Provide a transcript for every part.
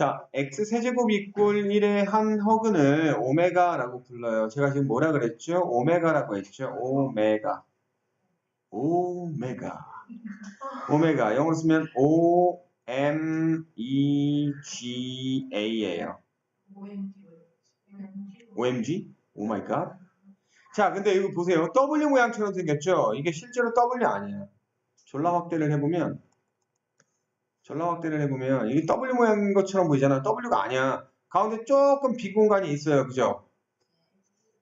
자, x 세제곱 이꼴 1의 한 허근을 오메가라고 불러요. 제가 지금 뭐라 그랬죠? 오메가라고 했죠. 오메가. 오메가. 오메가. 영어로 쓰면 O M E G A예요. OMG? 오 마이 갓. 자, 근데 이거 보세요. W 모양처럼 생겼죠? 이게 실제로 W 아니에요. 전라 확대를 해보면 전라 확대를 해보면 이게 W 모양인 것처럼 보이잖아. W가 아니야. 가운데 조금 빈 공간이 있어요. 그죠?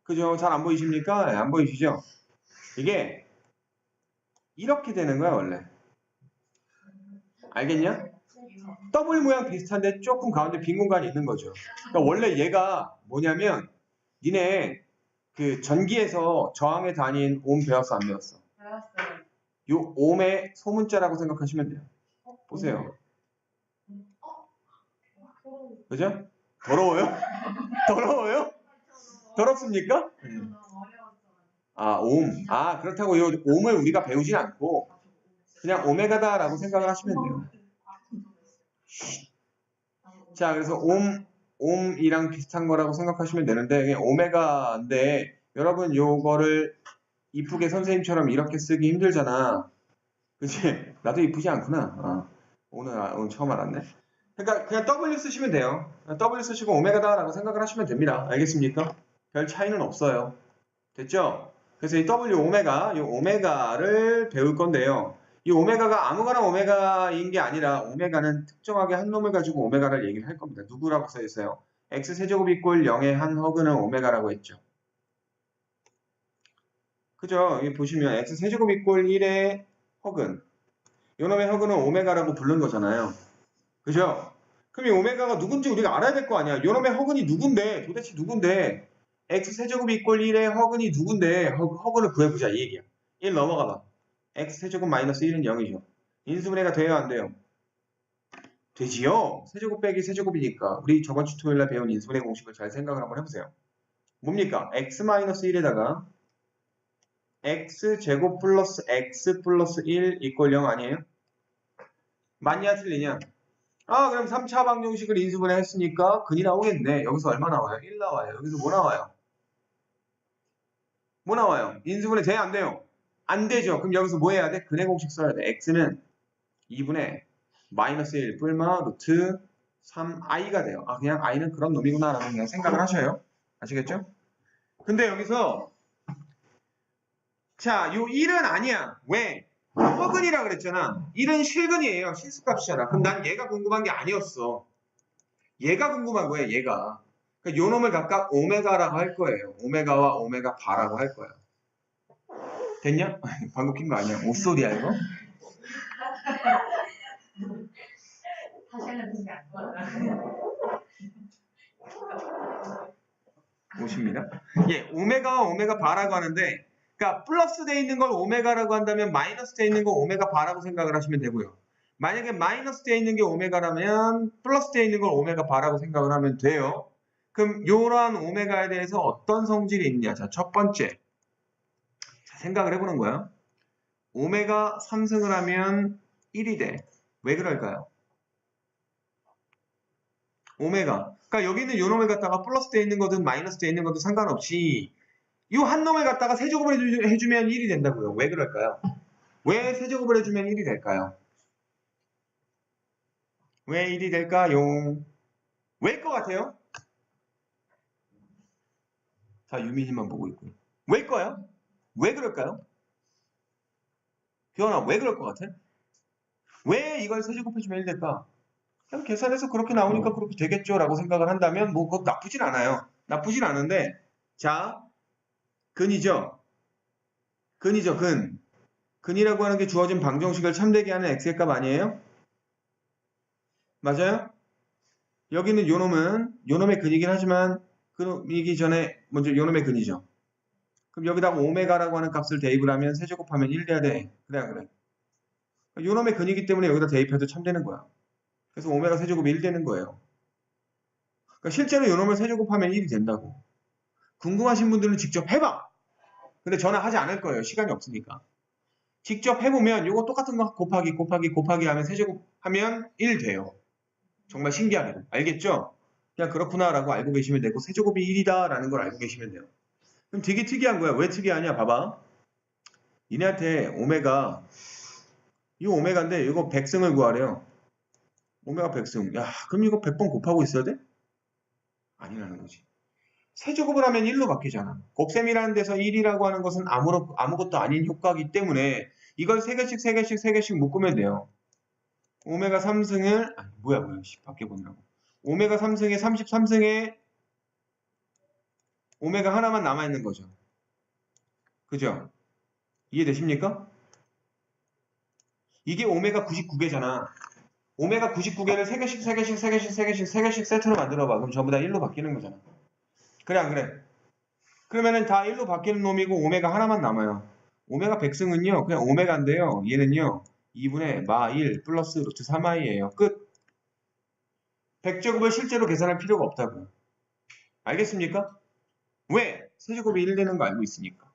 그죠? 잘 안 보이십니까? 네, 안 보이시죠? 이게 이렇게 되는 거야, 원래. 알겠냐? W 모양 비슷한데 조금 가운데 빈 공간이 있는 거죠. 그러니까 원래 얘가 뭐냐면 니네 그 전기에서 저항의 단위인 옴 배웠어 안 배웠어? 알았어요. 요 옴의 소문자라고 생각하시면 돼요. 보세요. 그죠? 더러워요? 더러워요? 더럽습니까? 어려웠어. 아, 옴. 아, 그렇다고 요 옴을 우리가 배우진 않고 그냥 오메가다라고 생각을 하시면 돼요. 자, 그래서 옴, 옴이랑 비슷한 거라고 생각하시면 되는데 오메가인데 여러분 요거를 이쁘게 선생님처럼 이렇게 쓰기 힘들잖아. 그치? 나도 이쁘지 않구나. 어. 오늘, 아- 오늘 처음 알았네. 그러니까 그냥 W 쓰시면 돼요. W 쓰시고 오메가다라고 생각을 하시면 됩니다. 알겠습니까? 별 차이는 없어요. 됐죠? 그래서 이 W 오메가, 이 오메가를 배울 건데요. 이 오메가가 아무거나 오메가인 게 아니라 오메가는 특정하게 한 놈을 가지고 오메가를 얘기를 할 겁니다. 누구라고 써 있어요? x 세제곱 이꼴 0의 한 허근은 오메가라고 했죠. 그죠? 여기 보시면 x 세제곱 이꼴 1의 허근. 요놈의 허근은 오메가라고 부른 거잖아요. 그죠? 그럼 이 오메가가 누군지 우리가 알아야 될 거 아니야. 요놈의 허근이 누군데? 도대체 누군데? x 세제곱 이꼴 1의 허근이 누군데? 허, 허근을 구해보자 이 얘기야. 1 넘어가 봐. x 세제곱 마이너스 1은 0이죠. 인수분해가 돼요 안 돼요? 되지요. 세제곱 빼기 세제곱이니까 우리 저번 주 토요일 날 배운 인수분해 공식을 잘 생각을 한번 해보세요. 뭡니까? x 마이너스 1에다가 x 제곱 플러스 x 플러스 1 이꼴 0 아니에요? 맞냐 틀리냐? 아 그럼 3차 방정식을 인수분해 했으니까 근이 나오겠네. 여기서 얼마 나와요? 1 나와요. 여기서 뭐 나와요? 뭐 나와요? 인수분해 돼요 안 돼요? 안 되죠. 그럼 여기서 뭐 해야 돼? 근의 공식 써야 돼. x는 2분의 마이너스 1 뿔마 루트 3i가 돼요. 아 그냥 i는 그런 놈이구나 라고 그냥 생각을 하셔요. 아시겠죠? 근데 여기서 자, 요 1은 아니야. 왜? 허근이라 그랬잖아. 1은 실근이에요. 실수값이잖아. 그럼 난 얘가 궁금한 게 아니었어. 얘가 궁금한 거야, 얘가. 그러니까 요 놈을 각각 오메가라고 할 거예요. 오메가와 오메가 바라고 할 거야. 됐냐? 방금 낀 거 아니야. 옷소리야, 이거? 다시 하는 뜻이 안 좋아. 옷입니다. 예, 오메가와 오메가 바라고 하는데, 그러니까 플러스 돼 있는 걸 오메가라고 한다면 마이너스 돼 있는 거 오메가 바라고 생각을 하시면 되고요. 만약에 마이너스 돼 있는 게 오메가라면 플러스 돼 있는 걸 오메가 바라고 생각을 하면 돼요. 그럼 이러한 오메가에 대해서 어떤 성질이 있냐? 자, 첫 번째. 자, 생각을 해보는 거야. 오메가 3승을 하면 1이 돼. 왜 그럴까요? 오메가. 그러니까 여기는 요 놈을 갖다가 플러스 돼 있는 거든 마이너스 돼 있는 거든 상관없이 이 한 놈을 갖다가 세제곱을 해주, 해주면 1이 된다고요. 왜 그럴까요? 왜 세제곱을 해주면 1이 될까요? 왜 1이 될까요? 왜일 것 같아요? 자, 유민이만 보고 있고요. 왜일 거야? 왜 그럴까요? 교환아, 왜 그럴 것 같아? 왜 이걸 세제곱해주면 1 될까? 그냥 계산해서 그렇게 나오니까 그렇게 되겠죠 라고 생각을 한다면 뭐 그것 나쁘진 않아요. 나쁘진 않은데 자 근이죠. 근이죠 근. 근이라고 하는 게 주어진 방정식을 참되게 하는 x의 값 아니에요? 맞아요? 여기는 요놈은 요놈의 근이긴 하지만 근이기 전에 먼저 요놈의 근이죠. 그럼 여기다가 오메가라고 하는 값을 대입을 하면 세 제곱하면 1 돼야 돼. 그래 안 그래? 요놈의 근이기 때문에 여기다 대입해도 참되는 거야. 그래서 오메가 세제곱이 1 되는 거예요. 그러니까 실제로 요놈을 세제곱하면 1이 된다고. 궁금하신 분들은 직접 해봐. 근데 저는 하지 않을 거예요. 시간이 없으니까. 직접 해보면 이거 똑같은 거 곱하기 곱하기 곱하기 하면 세제곱 하면 1 돼요. 정말 신기하게도. 알겠죠? 그냥 그렇구나라고 알고 계시면 되고 세제곱이 1이다라는 걸 알고 계시면 돼요. 그럼 되게 특이한 거야. 왜 특이하냐? 봐봐. 얘네한테 오메가 이 오메가인데 이거 100승을 구하래요. 오메가 100승. 야, 그럼 이거 100번 곱하고 있어야 돼? 아니라는 거지. 세제곱을 하면 1로 바뀌잖아. 곱셈이라는 데서 1이라고 하는 것은 아무런, 아무것도 아닌 효과이기 때문에 이걸 3개씩, 3개씩, 3개씩 묶으면 돼요. 오메가 3승을, 아니, 뭐야, 뭐야, 씨, 바뀌어보느라고. 오메가 3승에 33승에 오메가 하나만 남아있는 거죠. 그죠? 이해되십니까? 이게 오메가 99개잖아. 오메가 99개를 3개씩, 3개씩, 3개씩, 3개씩, 3개씩 세트로 만들어봐. 그럼 전부 다 1로 바뀌는 거잖아. 그래, 안 그래? 그러면은 다 1로 바뀌는 놈이고 오메가 하나만 남아요. 오메가 100승은요, 그냥 오메가인데요. 얘는요, 2분의 마 1 플러스 루트 3i예요. 끝. 100제곱을 실제로 계산할 필요가 없다고요. 알겠습니까? 왜? 세제곱이 1 되는 거 알고 있으니까.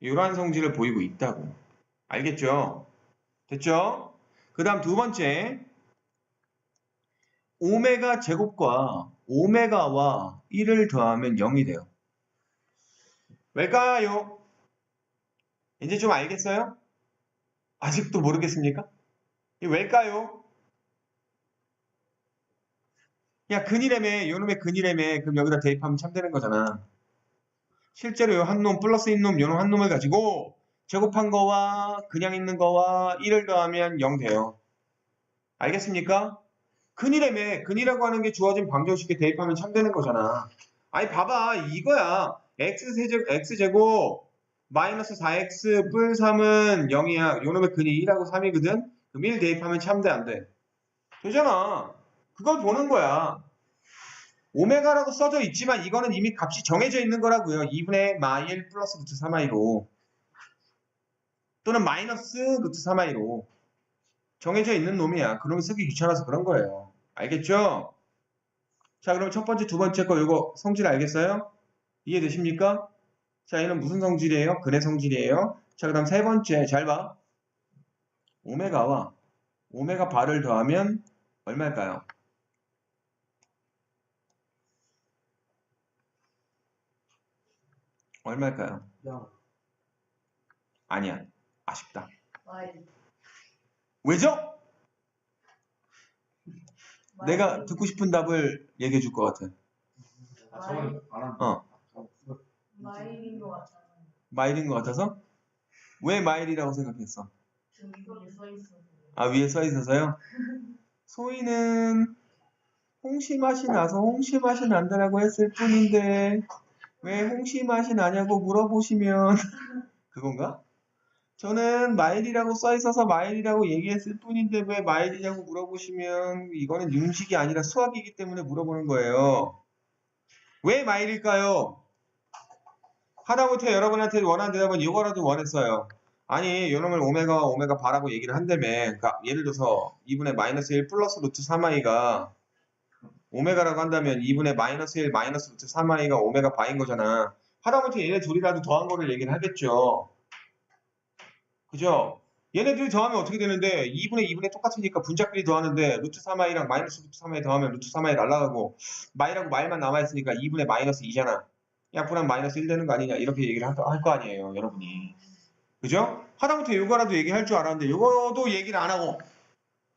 이러한 성질을 보이고 있다고. 알겠죠? 됐죠? 그 다음 두 번째. 오메가 제곱과 오메가와 1을 더하면 0이 돼요. 왜일까요? 이제 좀 알겠어요? 아직도 모르겠습니까? 이 왜일까요? 야, 근이래매, 요놈의 근이래매, 그럼 여기다 대입하면 참 되는 거잖아. 실제로 요 한 놈, 플러스 인 놈, 요놈 한 놈을 가지고 제곱한 거와 그냥 있는 거와 1을 더하면 0 돼요. 알겠습니까? 근이래매, 근이라고 하는 게 주어진 방정식에 대입하면 참 되는 거잖아. 아니, 봐봐. 이거야. x제곱, x제곱, 마이너스 4x 뿔 3은 0이야. 요놈의 근이 1하고 3이거든? 그럼 1 대입하면 참 돼, 안 돼? 되잖아. 그걸 보는 거야. 오메가라고 써져 있지만 이거는 이미 값이 정해져 있는 거라고요. 2분의 마일 플러스 루트 3i로 또는 마이너스 루트 3i로 정해져 있는 놈이야. 그러면 쓰기 귀찮아서 그런 거예요. 알겠죠? 자, 그럼 첫 번째, 두 번째 거 이거 성질 알겠어요? 이해되십니까? 자, 얘는 무슨 성질이에요? 근의 성질이에요. 자, 그 다음 세 번째, 잘 봐. 오메가와 오메가 바를 더하면 얼마일까요? 얼마일까요? 야, 아니야. 아쉽다. 와이. 왜죠? 내가 듣고 싶은 답을 얘기해 줄 것 같아. 아, 안 한다. 어. 마일인 것 같잖아. 마일인 것 같아서? 왜 마일이라고 생각했어? 아, 위에 써 있어서요? 소희는 홍시 맛이 나서 홍시 맛이 난다라고 했을 뿐인데, 왜 홍시 맛이 나냐고 물어보시면, 그건가? 저는 마일이라고 써 있어서 마일이라고 얘기했을 뿐인데, 왜 마일이냐고 물어보시면, 이거는 윤식이 아니라 수학이기 때문에 물어보는 거예요. 왜 마일일까요? 하다못해 여러분한테 원하는 대답은 이거라도 원했어요. 아니, 요놈을 오메가와 오메가 바라고 얘기를 한다며. 그러니까 예를 들어서 2분의 마이너스 1 플러스 루트 3i가 오메가라고 한다면 2분의 마이너스 1 마이너스 루트 3i가 오메가 바인 거잖아. 하다못해 얘네 둘이라도 더한 거를 얘기를 하겠죠. 그죠? 얘네들이 더하면 어떻게 되는데 2분의 2분의 똑같으니까 분자끼리 더하는데 루트 3i랑 마이너스 루트 3i 더하면 루트 3i 날라가고 마이라고 말만 남아있으니까 2분의 마이너스 2잖아. 약분하면 마이너스 1 되는 거 아니냐 이렇게 얘기를 할 거 아니에요 여러분이. 그죠? 하다못해 이거라도 얘기할 줄 알았는데 이거도 얘기를 안 하고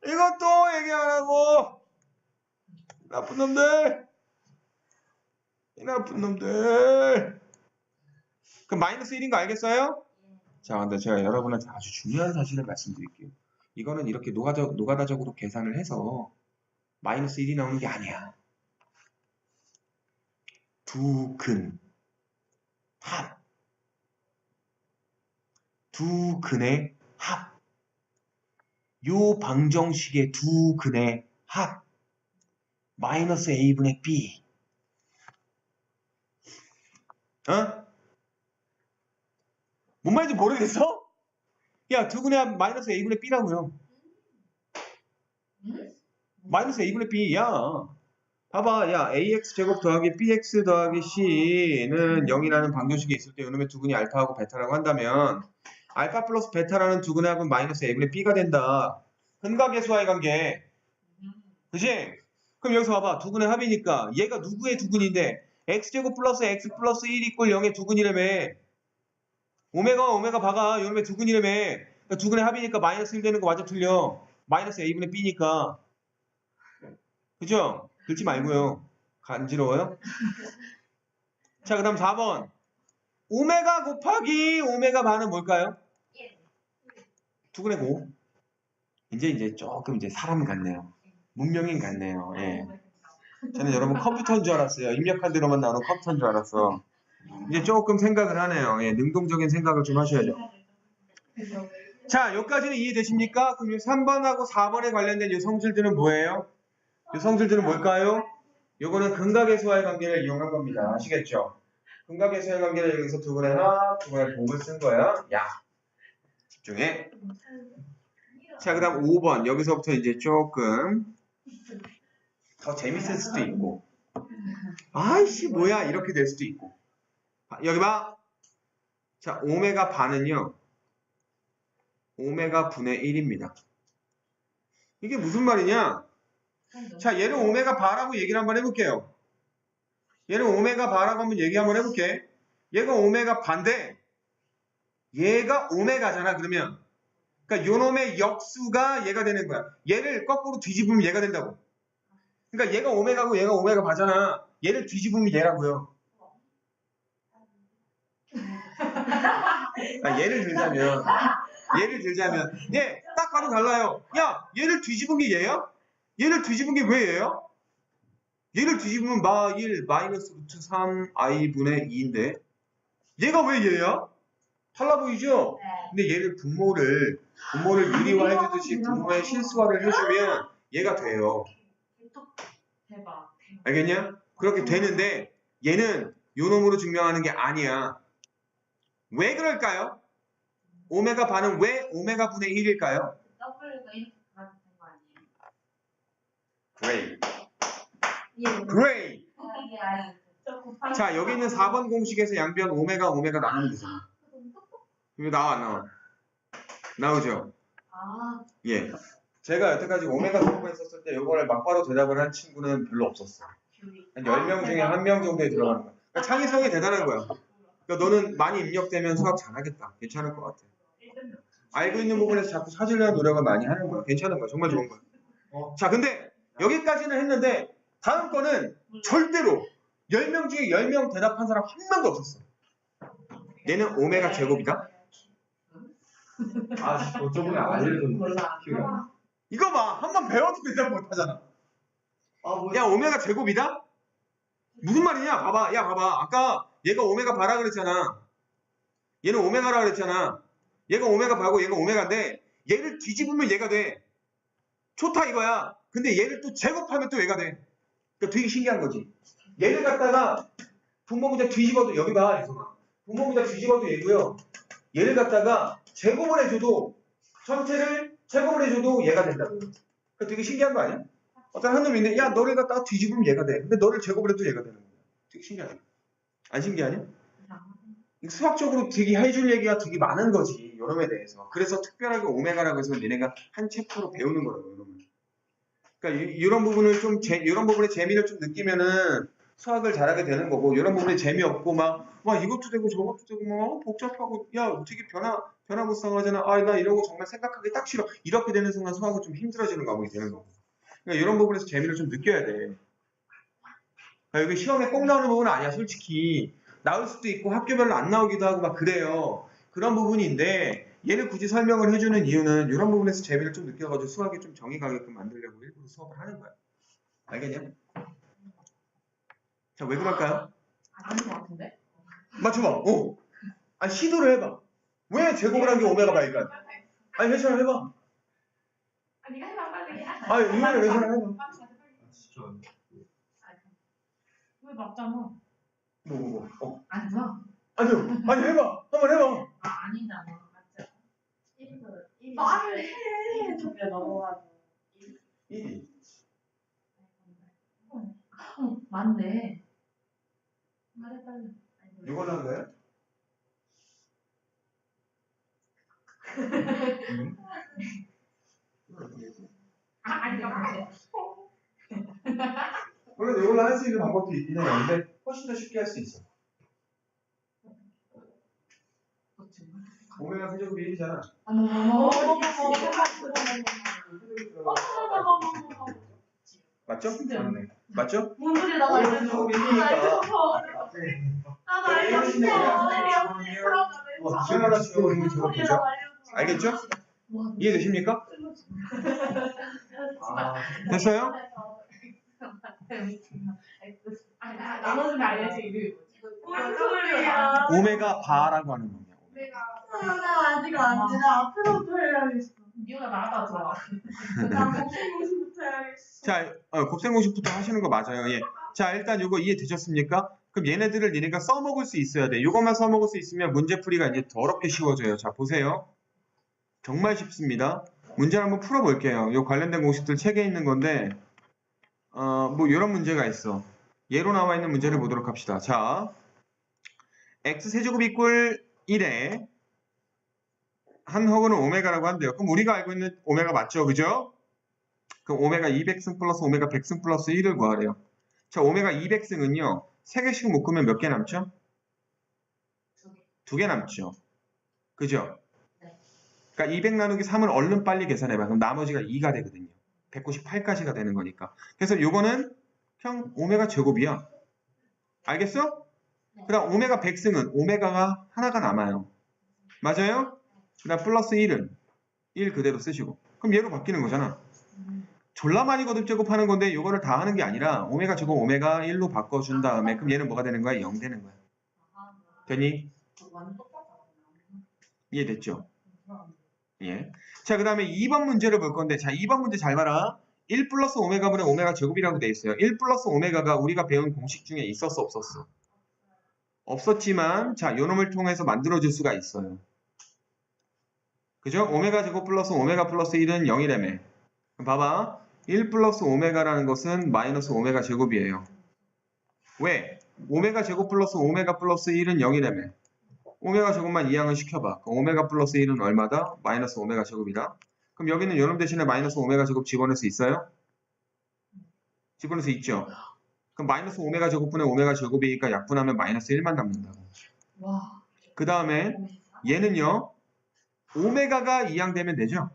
이것도 얘기 안 하고 나쁜 놈들 이 나쁜 놈들 그 마이너스 1인 거 알겠어요? 자 근데 제가 여러분한테 아주 중요한 사실을 말씀드릴게요 이거는 이렇게 노가적, 노가다적으로 계산을 해서 마이너스 1이 나오는 게 아니야 두 근 합. 두 근의 합. 요 방정식의 두 근의 합. 마이너스 a분의 b. 어? 뭔 말인지 모르겠어? 야, 두 근의 합 마이너스 a분의 b라고요. 응? 마이너스 a분의 b. 야. 봐봐, 야, ax 제곱 더하기 bx 더하기 c는 0이라는 방정식이 있을 때 이놈의 두 근이 알파하고 베타라고 한다면 알파 플러스 베타라는 두 근의 합은 마이너스 a분의 b가 된다. 근각의 수와의 관계. 음. 그지? 그럼 여기서 봐봐. 두근의 합이니까 얘가 누구의 두근인데 x제곱 플러스 x 플러스 1 이꼴 0의 두근이라며. 오메가와 오메가 바가 요놈의 두근이라며. 그러니까 두근의 합이니까 마이너스 1 되는 거 완전 틀려. 마이너스 a분의 b니까. 그죠? 긁지 말고요. 간지러워요? 자, 그 다음 4번. 오메가 곱하기 오메가 반은 뭘까요? 두근의 곱. 이제 이제 조금 이제 사람 같네요. 문명인 같네요. 예. 저는 여러분 컴퓨터인 줄 알았어요. 입력한 대로만 나오는 컴퓨터인 줄 알았어. 이제 조금 생각을 하네요. 예, 능동적인 생각을 좀 하셔야죠. 자, 여기까지는 이해되십니까? 그럼 이 3번하고 4번에 관련된 이 성질들은 뭐예요? 이 성질들은 뭘까요? 요거는 근각의수와의 관계를 이용한 겁니다. 아시겠죠? 근각의수와의 관계를 여기서 두 합, 두 분의 곱을 쓴 거야. 야, 집중해. 자, 그 다음 5번. 여기서부터 이제 조금 더 재밌을 수도 있고. 아이씨, 뭐야. 이렇게 될 수도 있고. 아, 여기 봐. 자, 오메가 반은요. 오메가 분의 1입니다. 이게 무슨 말이냐? 자, 얘는 오메가 바라고 얘기를 한번 해볼게요. 얘는 오메가 바라고 한번 얘기 한번 해볼게. 얘가 오메가 반대. 얘가 오메가잖아, 그러면. 그러니까 요놈의 역수가 얘가 되는 거야. 얘를 거꾸로 뒤집으면 얘가 된다고. 그러니까 얘가 오메가고 얘가 오메가 바잖아. 얘를 뒤집으면 얘라고요. 아, 예를 들자면, 예를 들자면, 얘딱 봐도 달라요. 야, 얘를 뒤집은 게 얘야? 얘를 뒤집은 게 왜 얘야? 얘를 뒤집으면 마 1 마이너스 루트 3 i분의 2인데 얘가 왜 얘야? 달라 보이죠? 근데 얘를 분모를 분모를 유리화 해주듯이 분모의 실수화를 해주면 얘가 돼요. 대박. 알겠냐? 그렇게 되는데 얘는 요놈으로 증명하는 게 아니야. 왜 그럴까요? 오메가 반은 왜 오메가 분의 1일까요? W가 이렇게 가는 거 아니에요? 그레이. 예. 그레이. 아니. 자, 여기 있는 4번 공식에서 양변 오메가 오메가 나누면 되잖아. 이거 나와 안 나와? 나오죠? 아, 예. 제가 여태까지 오메가 공부했었을 때 이거를 막바로 대답을 한 친구는 별로 없었어. 한 10명 중에 한 명 정도에 들어가는 거야. 그러니까 창의성이 대단한 거야. 그러니까 너는 많이 입력되면 수학 잘하겠다. 괜찮을 것 같아. 알고 있는 부분에서 자꾸 찾으려는 노력을 많이 하는 거야. 괜찮은 거야. 정말 좋은 거야. 어. 자, 근데 여기까지는 했는데 다음 거는 절대로 10명 중에 10명 대답한 사람 한 명도 없었어. 얘는 오메가 제곱이다? 아, 저 저번에 알려준 몰라. 기억이 안 나. 이거 봐. 한 번 배워도 대답 못 하잖아. 아, 뭐, 야, 오메가 제곱이다? 무슨 말이냐? 봐봐. 야, 봐봐. 아까 얘가 오메가 바라 그랬잖아. 얘는 오메가라 그랬잖아. 얘가 오메가 바고 얘가 오메가인데 얘를 뒤집으면 얘가 돼. 좋다 이거야. 근데 얘를 또 제곱하면 또 얘가 돼. 그러니까 되게 신기한 거지. 얘를 갖다가 분모문자 뒤집어도 여기 봐, 이소아. 분모문자 뒤집어도 얘고요. 얘를 갖다가 제곱을 해줘도 전체를 제곱을 해줘도 얘가 된다고. 그러니까 되게 신기한 거 아니야? 어떤 한 놈이 있는데 야 너를 갖다가 뒤집으면 얘가 돼. 근데 너를 제곱을 해도 얘가 되는 거야. 되게 신기하네. 안 신기하냐? 이거 수학적으로 되게 해줄 얘기가 되게 많은 거지. 요놈에 대해서. 그래서 특별하게 오메가라고 해서 얘네가 한 챕터로 배우는 거라고. 요놈을. 그러니까 이, 런 부분을 좀 재, 이런 부분에 재미를 좀 느끼면은 수학을 잘하게 되는 거고 이런 부분에 재미없고 막와 이것도 되고 저것도 되고 막 어, 복잡하고 야 되게 변화 변화무쌍하잖아. 아 나 이런 거 정말 생각하기 딱 싫어. 이렇게 되는 순간 수학은 좀 힘들어지는 과목이 되는 거고. 그러니까 이런 부분에서 재미를 좀 느껴야 돼. 그러니까 여기 시험에 꼭 나오는 부분은 아니야, 솔직히. 나올 수도 있고 학교별로 안 나오기도 하고 막 그래요. 그런 부분인데 얘를 굳이 설명을 해주는 이유는 이런 부분에서 재미를 좀 느껴가지고 수학에 좀 정이 가게끔 만들려고 일부러 수업을 하는 거야. 알겠냐? 자, 왜 그럴까요? 아닌 것 같은데? 맞춰봐. 어. 아니, 시도를 해봐. 왜 제곱을 한 게 오메가 바일까요? 아니, 회전을 해봐. 아니, 해봐, 빨리. 아니, 이거를 회전을 해봐. 아. 왜 맞잖아. 뭐, 뭐, 뭐. 어. 아니야. 아니요. 아니, 해봐. 한번 해봐. 아, 아니잖아. 맞죠? 1도, 말을 해. 넘어가고. 1이. 어, 맞네. 말해, 빨리. 이걸로 한 거예요? 아, 아니. 물론 이걸로 할 수 있는 방법도 있긴 해요. 근데 훨씬 더 쉽게 할 수 있어. 오메가 세제곱이 1이잖아. 맞죠? 진짜. 맞네. 맞죠? 뭔 소리야 나 알려줘. 세제곱이 나 알려줘. 1이니까. 나도 알려줘. 와, 수연하다 수영을 있는 제곱 소리야, 되죠? 알려줘. 알겠죠? 와, 이해되십니까? 아, 됐어요? 아니, 나- 나머지는 알려줘, 이름이 뭐지? 무슨 소리야? 오메가 바라고 하는 놈이야. 나 아직 안 돼. 나 앞에서부터 해야겠어. 니가 나갔다 들어와. 나 복싱부터 해야겠어. 자, 어, 곱셈 공식부터 하시는 거 맞아요. 예. 자, 일단 이거 이해되셨습니까? 그럼 얘네들을 니네가 써먹을 수 있어야 돼. 이것만 써먹을 수 있으면 문제풀이가 이제 더럽게 쉬워져요. 자, 보세요. 정말 쉽습니다. 문제를 한번 풀어볼게요. 요 관련된 공식들 책에 있는 건데, 어, 뭐, 이런 문제가 있어. 예로 나와 있는 문제를 보도록 합시다. 자, x세제곱 이꼴 1에 한 허그는 오메가라고 한대요. 그럼 우리가 알고 있는 오메가 맞죠? 그죠? 그럼 오메가 200승 플러스 오메가 100승 플러스 1을 구하래요. 자, 오메가 200승은요. 3개씩 묶으면 몇 개 남죠? 두 개. 두개 남죠. 그죠? 네. 그러니까 200 나누기 3을 얼른 빨리 계산해봐. 그럼 나머지가 2가 되거든요. 198까지가 되는 거니까. 그래서 요거는 평 오메가 제곱이야. 알겠어? 네. 그 다음 오메가 100승은 오메가가 하나가 남아요. 맞아요? 그 다음 플러스 1은 1 그대로 쓰시고. 그럼 얘로 바뀌는 거잖아. 졸라 많이 거듭 제곱하는 건데 이거를 다 하는 게 아니라 오메가 제곱 오메가 1로 바꿔준 다음에 그럼 얘는 뭐가 되는 거야? 0 되는 거야. 되니? 이해됐죠? 예. 자, 그 다음에 2번 문제를 볼 건데, 자, 2번 문제 잘 봐라. 1 플러스 오메가분의 오메가 제곱이라고 돼 있어요. 1 플러스 오메가가 우리가 배운 공식 중에 있었어, 없었어? 없었지만, 자, 요 놈을 통해서 만들어줄 수가 있어요. 그죠? 오메가 제곱 플러스 오메가 플러스 1은 0이라며. 그럼 봐봐. 1 플러스 오메가라는 것은 마이너스 오메가 제곱이에요. 왜? 오메가 제곱 플러스 오메가 플러스 1은 0이라며. 오메가 제곱만 이항을 시켜봐. 그럼 오메가 플러스 1은 얼마다? 마이너스 오메가 제곱이다. 그럼 여기는 요놈 대신에 마이너스 오메가 제곱 집어넣을 수 있어요? 집어넣을 수 있죠? 그럼 마이너스 오메가 제곱분의 오메가 제곱이니까 약분하면 마이너스 1만 남는다고. 와. 그 다음에 얘는요. 오메가가 이항되면 되죠?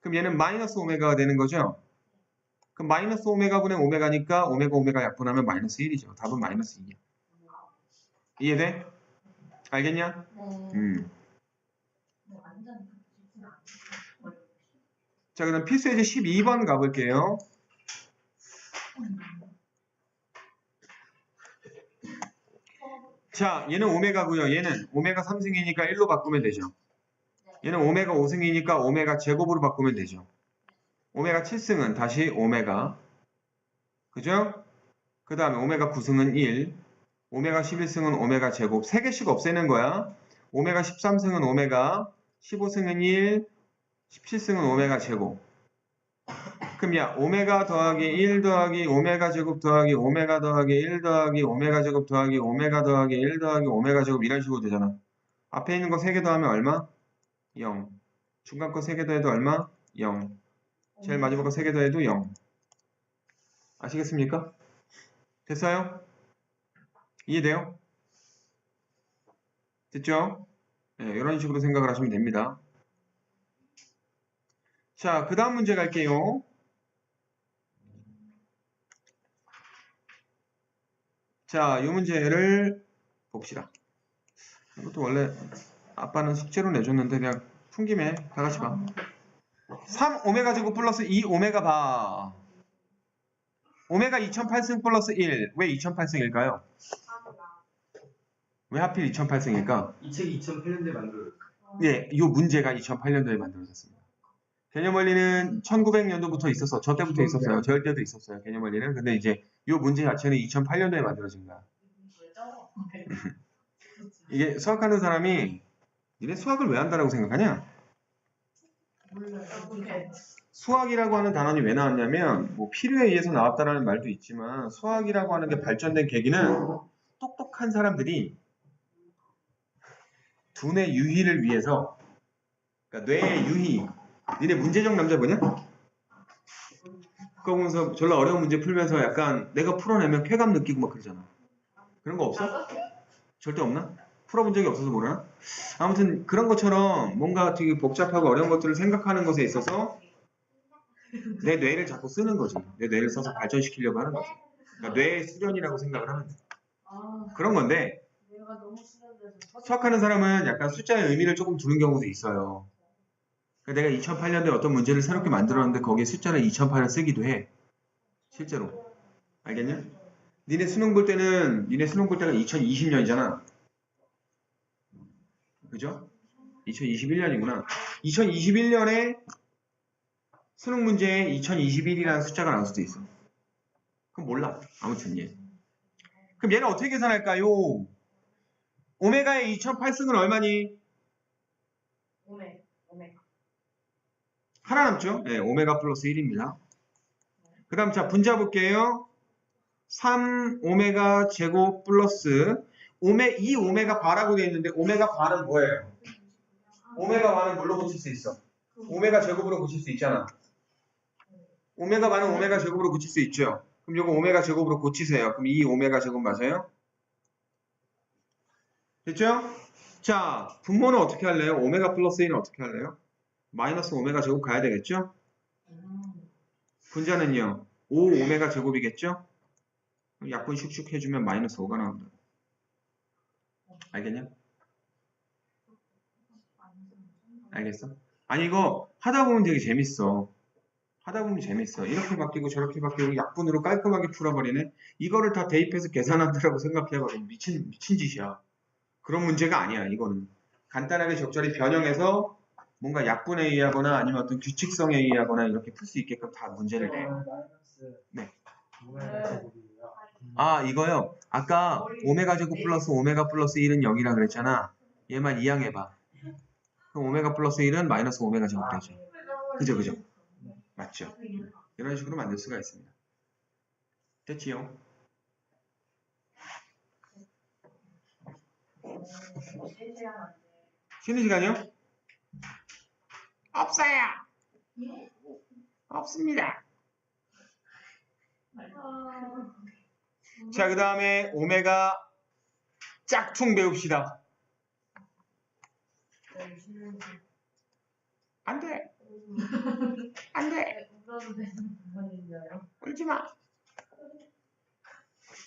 그럼 얘는 마이너스 오메가가 되는 거죠? 그럼 마이너스 오메가분의 오메가니까 오메가 오메가 약분하면 마이너스 1이죠. 답은 마이너스 2야. 이해돼? 알겠냐? 네. 음. 네, 않아. 자, 그다음 필수 예제 12번 가볼게요. 자, 얘는 오메가고요. 얘는 오메가 3승이니까 1로 바꾸면 되죠. 얘는 오메가 5승이니까 오메가 제곱으로 바꾸면 되죠. 오메가 7승은 다시 오메가. 그죠? 그 다음에 오메가 9승은 1. 오메가 11승은 오메가 제곱. 3개씩 없애는 거야. 오메가 13승은 오메가. 15승은 1. 17승은 오메가 제곱. 그럼 야, 오메가 더하기 1 더하기 오메가 제곱 더하기 오메가 더하기 1 더하기 오메가 제곱 더하기 오메가 더하기 1 더하기 오메가 제곱 이런 식으로 되잖아. 앞에 있는 거 3개 더하면 얼마? 0. 중간 거 3개 더해도 얼마? 0. 제일 마지막 거 3개 더해도 0. 아시겠습니까? 됐어요? 이해돼요? 됐죠? 네, 이런 식으로 생각을 하시면 됩니다. 자, 그 다음 문제 갈게요. 자, 이 문제를 봅시다. 이것도 원래 아빠는 숙제로 내줬는데 그냥 푼 김에 다 같이 봐. 3 오메가 제곱 플러스 2 오메가 바. 오메가 2008승 플러스 1. 왜 2008승일까요? 왜 하필 2008승일까? 이 책이 2008년도에 만들어졌어요. 예, 이 문제가 2008년도에 만들어졌습니다. 개념 원리는 1900년도부터 있었어. 저 때부터 있었어요. 저 때도 있었어요. 개념 원리는. 근데 이제 이 문제 자체는 2008년도에 만들어진 거야. 왜죠? 이게 수학하는 사람이 니네 수학을 왜 한다라고 생각하냐? 그게 수학이라고 하는 단원이 왜 나왔냐면 뭐 필요에 의해서 나왔다라는 말도 있지만 수학이라고 하는 게 발전된 계기는 똑똑한 사람들이 두뇌 유희를 위해서 그러니까 뇌의 유희 니네 문제적 남자 뭐냐? 그거 보면서 졸라 어려운 문제 풀면서 약간 내가 풀어내면 쾌감 느끼고 막 그러잖아. 그런 거 없어? 절대 없나? 풀어본 적이 없어서 모르나? 아무튼 그런 것처럼 뭔가 되게 복잡하고 어려운 것들을 생각하는 것에 있어서 내 뇌를 자꾸 쓰는 거지. 내 뇌를 써서 발전시키려고 하는 거지. 그러니까 뇌 수련이라고 생각을 하면 돼. 아, 그런 건데 수학하는 사람은 약간 숫자의 의미를 조금 두는 경우도 있어요. 그러니까 내가 2008년도에 어떤 문제를 새롭게 만들었는데 거기에 숫자를 2008을 쓰기도 해. 실제로. 알겠냐? 니네 수능 볼 때는 니네 수능 볼 때가 2020년이잖아. 그죠? 2021년이구나. 2021년에 수능 문제에 2021이라는 숫자가 나올 수도 있어. 그럼 몰라. 아무튼 얘. 그럼 얘는 어떻게 계산할까요? 오메가의 2008승은 얼마니? 오메 오메 하나 남죠? 네, 오메가 플러스 1입니다. 그 다음 자 분자 볼게요. 3 오메가 제곱 플러스 오메 2 오메가 바라고 되어 있는데 오메가 바는 뭐예요? 오메가 바는 뭘로 고칠 수 있어? 오메가 제곱으로 고칠 수 있잖아. 오메가 바는 오메가 제곱으로 고칠 수 있죠. 그럼 이거 오메가 제곱으로 고치세요. 그럼 2 오메가 제곱 맞아요? 됐죠? 자, 분모는 어떻게 할래요? 오메가 플러스 1은 어떻게 할래요? 마이너스 오메가 제곱 가야 되겠죠? 분자는요, 5 오메가 제곱이겠죠? 약분 슉슉 해주면 마이너스 5가 나온다. 알겠냐? 알겠어? 아니 이거 하다 보면 되게 재밌어. 하다 보면 재밌어. 이렇게 바뀌고 저렇게 바뀌고 약분으로 깔끔하게 풀어버리네. 이거를 다 대입해서 계산한다라고 생각해버리면 미친 미친 짓이야. 그런 문제가 아니야. 이거는 간단하게 적절히 변형해서 뭔가 약분에 의하거나 아니면 어떤 규칙성에 의하거나 이렇게 풀 수 있게끔 다 문제를 내. 네. 아 이거요. 아까 오메가 제곱 플러스 오메가 플러스 1은 0이라 그랬잖아. 얘만 이항해봐. 그럼 오메가 플러스 1은 마이너스 오메가 제곱 되죠. 그죠 그죠. 맞죠. 이런 식으로 만들 수가 있습니다. 됐지요? 쉬는 시간이요? 없어요. 없습니다. 자, 그 다음에 오메가 짝퉁 배웁시다. 안 돼. 안 돼. 울지 마.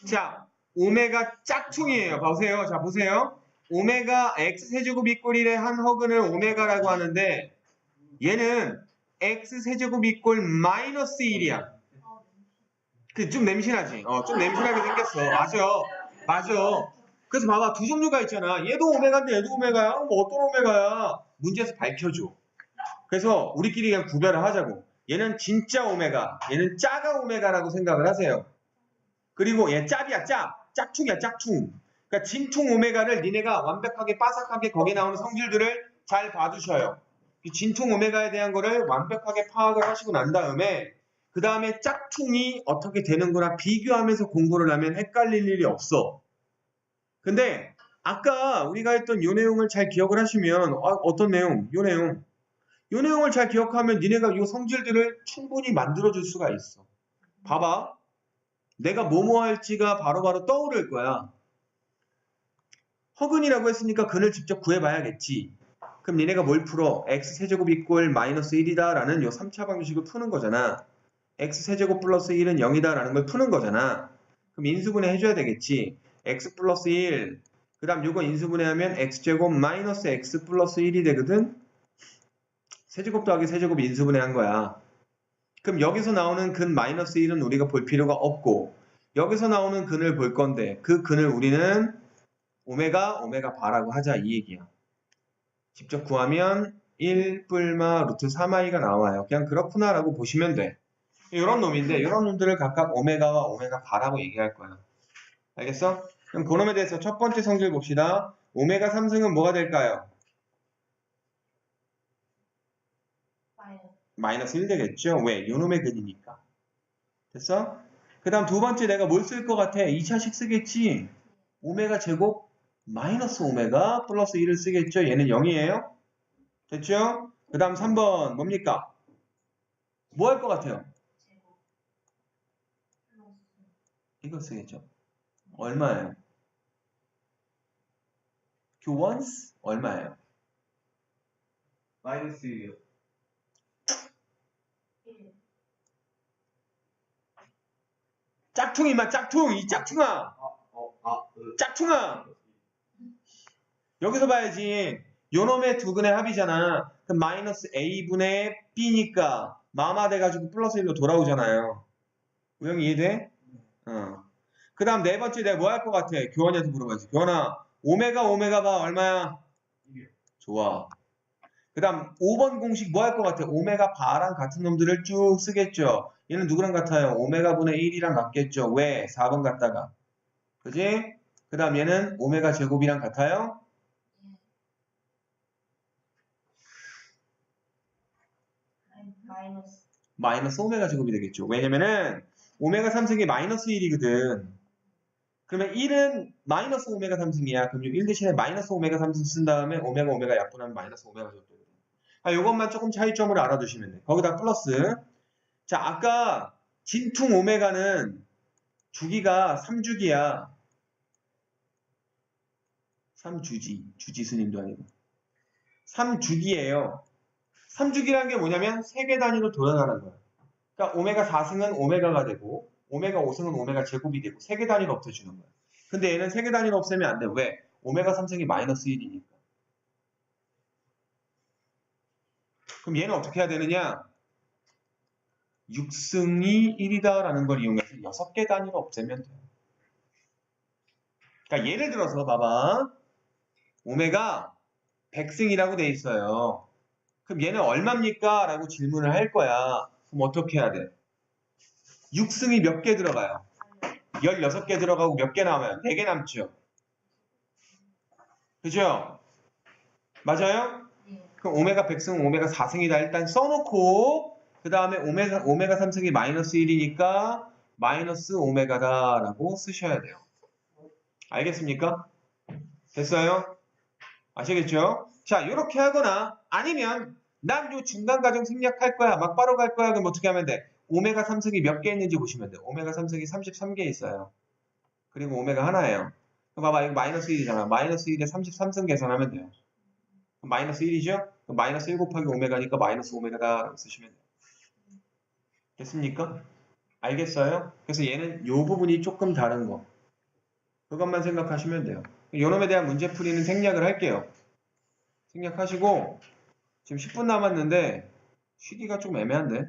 자, 오메가 짝퉁이에요. 보세요. 자, 보세요. 오메가 x 세제곱 이꼴 1의 한 허근을 오메가라고 하는데 얘는 x 세제곱 이꼴 마이너스 1이야. 그 좀 냄새나지? 어, 좀 냄새나게 생겼어. 맞아. 맞아. 그래서 봐봐. 두 종류가 있잖아. 얘도 오메가인데 얘도 오메가야. 뭐 어떤 오메가야? 문제에서 밝혀줘. 그래서 우리끼리 그냥 구별을 하자고. 얘는 진짜 오메가, 얘는 짜가 오메가라고 생각을 하세요. 그리고 얘 짭이야, 짭. 짝퉁이야, 짝퉁. 그러니까 진퉁 오메가를 니네가 완벽하게 빠삭하게 거기 나오는 성질들을 잘 봐두셔요. 이 진퉁 오메가에 대한 거를 완벽하게 파악을 하시고 난 다음에 그 다음에 짝퉁이 어떻게 되는구나 비교하면서 공부를 하면 헷갈릴 일이 없어. 근데 아까 우리가 했던 요 내용을 잘 기억을 하시면 아, 어떤 내용? 요 내용. 요 내용을 잘 기억하면 니네가 요 성질들을 충분히 만들어줄 수가 있어. 봐봐. 내가 뭐뭐 할지가 바로바로 떠오를 거야. 허근이라고 했으니까 근을 직접 구해봐야겠지. 그럼 니네가 뭘 풀어? x세제곱 이꼴 마이너스 1이다 라는 요 3차 방식을 푸는 거잖아. x세제곱 플러스 1은 0이다 라는 걸 푸는 거잖아. 그럼 인수분해 해줘야 되겠지. x 플러스 1. 그 다음 요거 인수분해하면 x제곱 마이너스 x 플러스 1이 되거든. 세제곱 더하기 세제곱 인수분해 한 거야. 그럼 여기서 나오는 근 마이너스 1은 우리가 볼 필요가 없고 여기서 나오는 근을 볼 건데 그 근을 우리는 오메가 오메가 바라고 하자 이 얘기야. 직접 구하면 1 뿔마 루트 3i가 나와요. 그냥 그렇구나 라고 보시면 돼. 이런 놈인데 이런 놈들을 각각 오메가와 오메가 바라고 얘기할 거야. 알겠어? 그럼 그놈에 대해서 첫 번째 성질 봅시다. 오메가 3승은 뭐가 될까요? 마이너스 1 되겠죠? 왜? 요놈의 근이니까. 됐어? 그 다음 두 번째 내가 뭘 쓸 것 같아? 2차식 쓰겠지? 오메가 제곱 마이너스 오메가 플러스 1을 쓰겠죠? 얘는 0이에요? 됐죠? 그 다음 3번 뭡니까? 뭐 할 것 같아요? 이거 쓰겠죠. 얼마예요? 교원스 얼마예요? 마이너스 1이요. 짝퉁이만 짝퉁 이 짝퉁아 아, 어, 아, 으. 짝퉁아 여기서 봐야지 요놈의 두 근의 합이잖아 그럼 마이너스 a분의 b니까 마마 돼가지고 플러스 1로 돌아오잖아요 우영이 이해돼? 어 그 다음 네 번째 내가 뭐 할 것 같아 교원이한테 물어봐야지 교원아 오메가 오메가가 얼마야? 일이요. 좋아 그 다음 5번 공식 뭐 할 것 같아? 오메가 바랑 같은 놈들을 쭉 쓰겠죠 얘는 누구랑 같아요? 오메가 분의 1이랑 같겠죠 왜? 4번 같다가 그지? 그 다음 얘는 오메가 제곱이랑 같아요? 마이너스. 마이너스 오메가 제곱이 되겠죠. 왜냐면은 오메가 3승이 마이너스 1이거든. 그러면 1은 마이너스 오메가 3승이야. 그럼 1 대신에 마이너스 오메가 3승 쓴 다음에 오메가 오메가 약분하면 마이너스 오메가 제곱 되거든. 아, 요것만 조금 차이점을 알아두시면 돼. 거기다 플러스. 자, 아까 진퉁 오메가는 주기가 3주기야. 3주지. 주지 스님도 아니고. 3주기예요. 3주기라는 게 뭐냐면 세계 단위로 돌아가는 거야. 그러니까 오메가 4승은 오메가가 되고 오메가 5승은 오메가 제곱이 되고 세계 단위로 없애주는 거야. 근데 얘는 세계 단위로 없애면 안 돼. 왜? 오메가 3승이 마이너스 1이니까. 그럼 얘는 어떻게 해야 되느냐? 6승이 1이다라는 걸 이용해서 6개 단위로 없애면 돼요. 그러니까 예를 들어서 봐봐. 오메가 100승이라고 돼 있어요. 그럼 얘는 얼마입니까? 라고 질문을 할 거야. 그럼 어떻게 해야 돼? 6승이 몇 개 들어가요? 16개 들어가고 몇 개 남아요? 4개 남죠? 그죠? 맞아요? 예. 그럼 오메가 100승은 오메가 4승이다 일단 써놓고 그 다음에 오메가, 오메가 3승이 마이너스 1이니까 마이너스 오메가다 라고 쓰셔야 돼요. 알겠습니까? 됐어요? 아시겠죠? 자, 이렇게 하거나 아니면 난 요 중간 과정 생략할 거야. 막 바로 갈 거야. 그럼 어떻게 하면 돼? 오메가 3승이 몇 개 있는지 보시면 돼. 오메가 3승이 33개 있어요. 그리고 오메가 하나예요. 봐봐. 이거 마이너스 1이잖아. 마이너스 1에 33승 계산하면 돼요. 마이너스 1이죠? 그럼 마이너스 1 곱하기 오메가니까 마이너스 오메가다 쓰시면 돼요. 됐습니까? 알겠어요? 그래서 얘는 요 부분이 조금 다른 거. 그것만 생각하시면 돼요. 요놈에 대한 문제풀이는 생략을 할게요. 생략하시고 지금 10분 남았는데 쉬기가 좀 애매한데